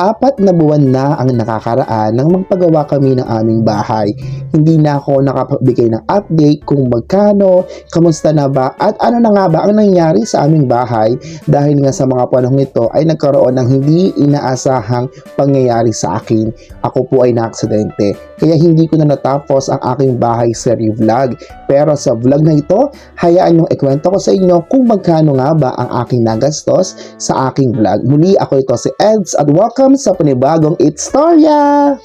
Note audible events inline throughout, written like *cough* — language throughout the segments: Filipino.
Apat na buwan na ang nakakaraan nang magpagawa kami ng aming bahay. Hindi na ako nakapagbigay ng update kung magkano, kamusta na ba, at ano na nga ba ang nangyari sa aming bahay dahil nga sa mga panahong ito ay nagkaroon ng hindi inaasahang pangyayari sa akin. Ako po ay naaksidente. Kaya hindi ko na natapos ang aking bahay series vlog. Pero sa vlog na ito, hayaan yung ikwento ko sa inyo kung magkano nga ba ang aking nagastos sa aking vlog. Muli ako ito si Eds at welcome sa panibagong It's Storya!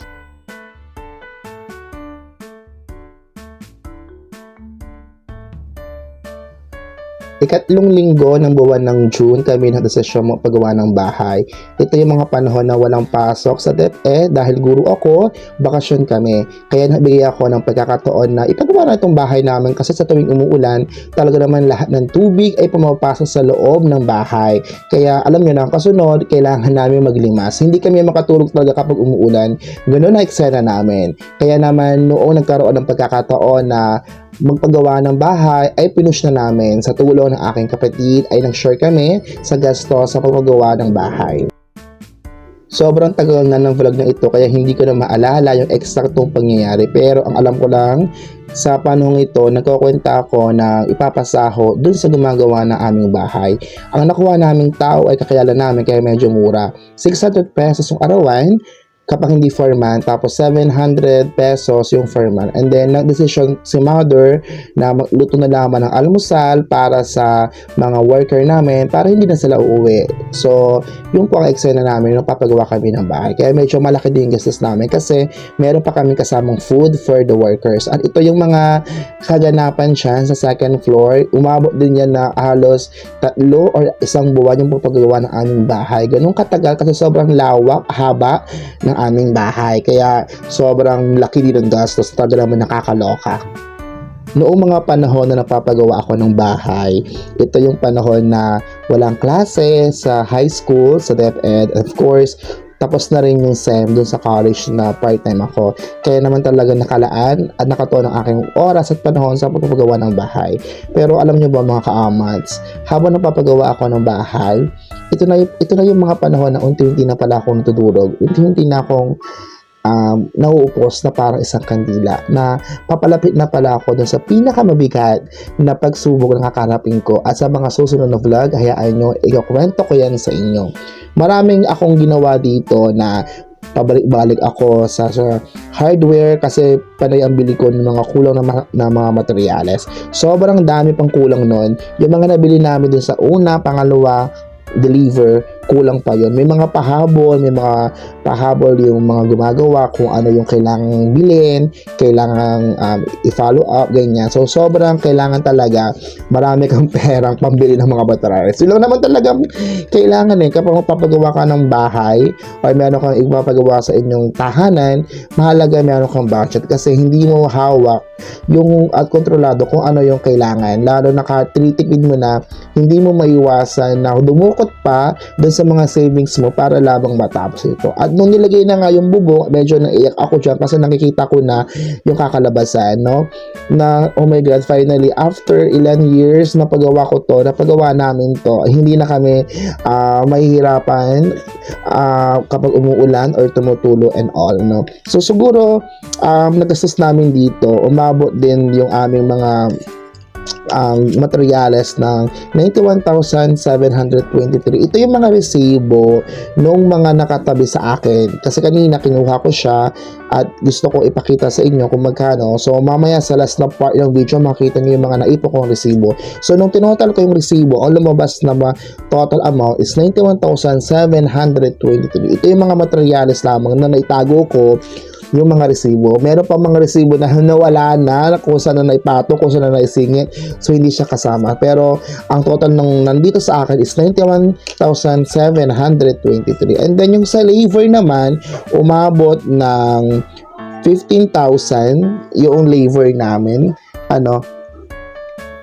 Ikatlong linggo ng buwan ng June kami nagdesisyon mo paggawa ng bahay. Ito yung mga panahon na walang pasok sa DepEd dahil guru ako, bakasyon kami. Kaya nabigay ako ng pagkakataon na ipagawa na itong bahay namin kasi sa tuwing umuulan, talaga naman lahat ng tubig ay pumapasok sa loob ng bahay. Kaya alam nyo na, kasunod, kailangan namin maglimas. Hindi kami makatulog talaga kapag umuulan. Ganun na eksena namin. Kaya naman noong nagkaroon ng pagkakataon na magpagawa ng bahay ay pinush na namin sa tulong ng aking kapatid ay nag-share kami sa gasto sa pagpagawa ng bahay. Sobrang tagal na ng vlog na ito kaya hindi ko na maalala yung eksaktong pangyayari pero ang alam ko lang sa panahong ito nagkukwenta ako na ipapasaho dun sa gumagawa ng aming bahay. Ang nakuha naming tao ay kakilala namin kaya medyo mura. 600 pesos yung arawan kapag hindi foreman, tapos 700 pesos yung foreman. And then, nag-decision si mother na magluto na naman ng almusal para sa mga worker namin para hindi na sila uuwi. So, yung po eksena namin nung papagawa kami ng bahay. Kaya medyo malaki din yung gastos namin kasi meron pa kami kasamang food for the workers. At ito yung mga kaganapan siya sa second floor. Umabot din yan na halos tatlo or isang buwan yung papagawa ng aming bahay. Ganun katagal kasi sobrang lawak, haba ng aming bahay. Kaya sobrang laki din ng gastos. Talaga naman nakakaloka. Noong mga panahon na napapagawa ako ng bahay, ito yung panahon na walang klase sa high school, sa DepEd, of course, tapos na rin yung SEM dun sa college na part-time ako. Kaya naman talaga nakalaan at nakatuon ang aking oras at panahon sa pagpapagawa ng bahay. Pero alam nyo ba mga ka-amats, habang napapagawa ako ng bahay, ito na, ito na yung mga panahon na unti-unti na pala akong natudurog. Unti-unti na akong um, nauupos na parang isang kandila na papalapit na pala ako dun sa pinakamabigat na pagsubok na kakarapin ko at sa mga susunod na vlog, hayaan nyo, ikakwento ko yan sa inyo. Maraming akong ginawa dito na pabalik-balik ako sa, sa hardware kasi panay ang bili ko ng mga kulang na, ma- na mga materyales. Sobrang dami pang kulang nun. Yung mga nabili namin dun sa una, pangalawa, deliver, kulang pa yon. May mga pahabol, may mga pahabol yung mga gumagawa kung ano yung kailangang bilhin, kailangang um, i-follow up, ganyan. So, sobrang kailangan talaga marami kang *laughs* perang pambili ng mga materials. Yun lang naman talaga kailangan eh. Kapag magpapagawa ka ng bahay o meron kang ipapagawa sa inyong tahanan, mahalaga meron kang budget kasi hindi mo hawak yung at kontrolado kung ano yung kailangan. Lalo nakatritipid mo na hindi mo maiwasan na dumukot pa doon sa mga savings mo para labang matapos ito. At nung nilagay na nga yung bubong, medyo naiyak ako dyan kasi nakikita ko na yung kakalabasan, no? Na, oh my God, finally, after ilan years na pagawa ko to, napagawa namin to, hindi na kami uh, mahihirapan uh, kapag umuulan or tumutulo and all, no? So, siguro, um, nagastos namin dito, umabot din yung aming mga ang materyales ng 91,723. Ito yung mga resibo nung mga nakatabi sa akin. Kasi kanina kinuha ko siya at gusto ko ipakita sa inyo kung magkano. So mamaya sa last na part ng video makita niyo yung mga naipo kong resibo. So nung tinotal ko yung resibo, ang lumabas na total amount is 91,723. Ito yung mga materyales lamang na naitago ko yung mga resibo. Meron pa mga resibo na *laughs* nawala na kung saan na naipato, kung saan na naisingit. So, hindi siya kasama. Pero, ang total ng nandito sa akin is 91,723. And then, yung sa labor naman, umabot ng 15,000 yung labor namin. Ano,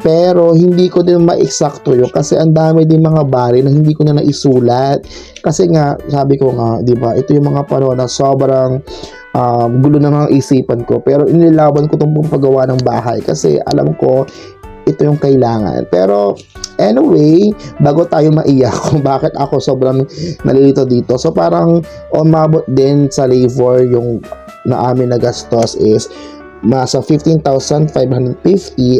pero hindi ko din ma-eksakto yun kasi ang dami din mga bari na hindi ko na naisulat kasi nga sabi ko nga 'di ba ito yung mga panahon na sobrang um, gulo na ng isipan ko. Pero inilaban ko itong paggawa ng bahay kasi alam ko ito yung kailangan. Pero Anyway, bago tayo maiyak *laughs* kung bakit ako sobrang nalilito dito. So parang umabot din sa labor yung na amin na gastos is nasa 15,550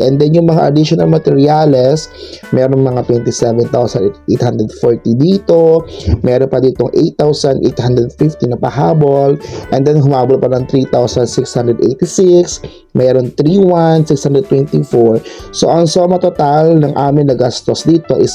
and then yung mga additional materials meron mga 27,840 dito meron pa ditong 8,850 na pahabol and then humabol pa ng 3,686 meron 31,624 so ang suma total ng amin na gastos dito is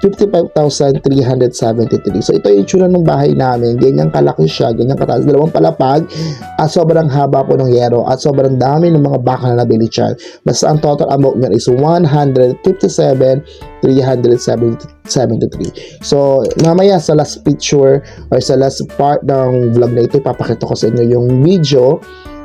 155,373 so ito yung itsura ng bahay namin. Ganyan kalaki siya ganyan kataas. Dalawang palapag. At sobrang haba po ng yero. At sobrang dami ng mga baka na nabili dyan. Basta ang total amount niyan is 157,373. So, mamaya sa last picture or sa last part ng vlog na ito, ipapakita ko sa inyo yung video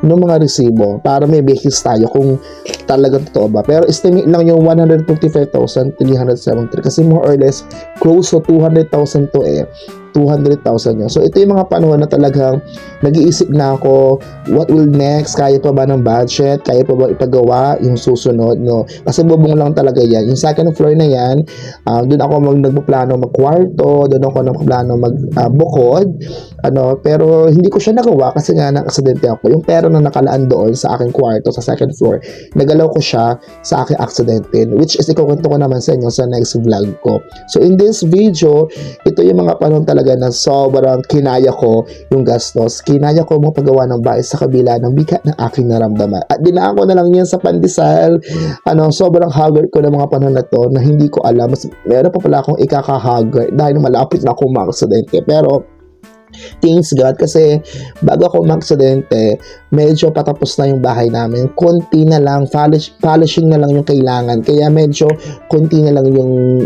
ng mga resibo para may basis tayo kung talagang totoo ba. Pero estimate lang yung 155,373 kasi more or less close to 200,000 to eh. 200,000 yun. So, ito yung mga panahon na talagang nag-iisip na ako, what will next? Kaya pa ba ng budget? Kaya pa ba ipagawa yung susunod? No? Kasi bubong lang talaga yan. Yung second floor na yan, uh, doon ako mag nagpaplano magkwarto, doon ako nagpaplano magbukod, ano, pero hindi ko siya nagawa kasi nga nang-aksidente ako. Yung pera na nakalaan doon sa aking kwarto, sa second floor, nagalaw ko siya sa aking aksidente, which is ikukwento ko naman sa inyo sa next vlog ko. So, in this video, ito yung mga panahon talaga na sobrang kinaya ko yung gastos. Kinaya ko magpagawa ng bahay sa kabila ng bigat ng aking naramdaman. At dinaan ko na lang yan sa pandesal. Ano, sobrang haggard ko ng mga panahon na to na hindi ko alam. Mas, meron pa pala akong ikakahaggard dahil malapit na akong maaksidente. Pero, thanks God kasi bago ako maksidente, medyo patapos na yung bahay namin. Konti na lang, polish, polishing na lang yung kailangan. Kaya medyo konti na lang yung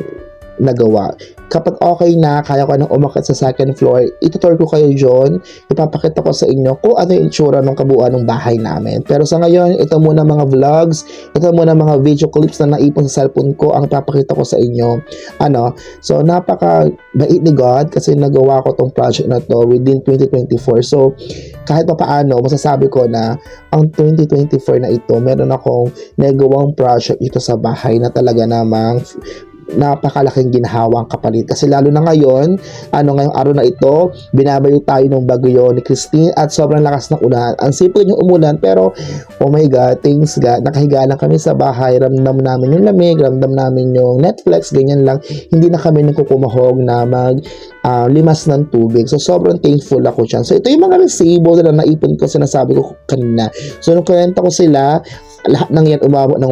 nagawa. Kapag okay na, kaya ko nang umakit sa second floor, itutur ko kayo John, ipapakita ko sa inyo kung ano yung itsura ng kabuuan ng bahay namin. Pero sa ngayon, ito muna mga vlogs, ito muna mga video clips na naipon sa cellphone ko, ang ipapakita ko sa inyo. Ano, so napaka bait ni God kasi nagawa ko tong project na to within 2024. So, kahit pa paano, masasabi ko na ang 2024 na ito, meron akong nagawang project dito sa bahay na talaga namang napakalaking ginhawang kapalit. Kasi lalo na ngayon, ano ngayong araw na ito, binabayo tayo ng bagyo ni Christine at sobrang lakas ng ulan. Ang simple yung umulan pero oh my God, thanks God, nakahiga lang kami sa bahay, ramdam namin yung lamig, ramdam namin yung Netflix, ganyan lang. Hindi na kami nagkukumahog na mag uh, limas ng tubig. So, sobrang thankful ako dyan. So, ito yung mga resibo na naipon ko, sinasabi ko kanina. So, nung kwenta ko sila, lahat ng yan umabot ng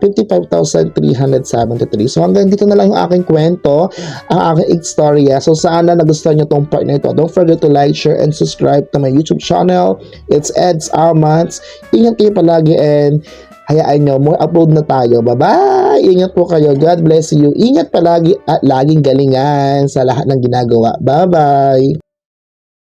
155,373. So hanggang dito na lang yung aking kwento, ang aking istorya. So sana nagustuhan nyo tong part na ito. Don't forget to like, share, and subscribe to my YouTube channel. It's Ed's Almans. Ingat kayo palagi and hayaan nyo, more upload na tayo. Bye-bye! Ingat po kayo. God bless you. Ingat palagi at laging galingan sa lahat ng ginagawa. Bye-bye!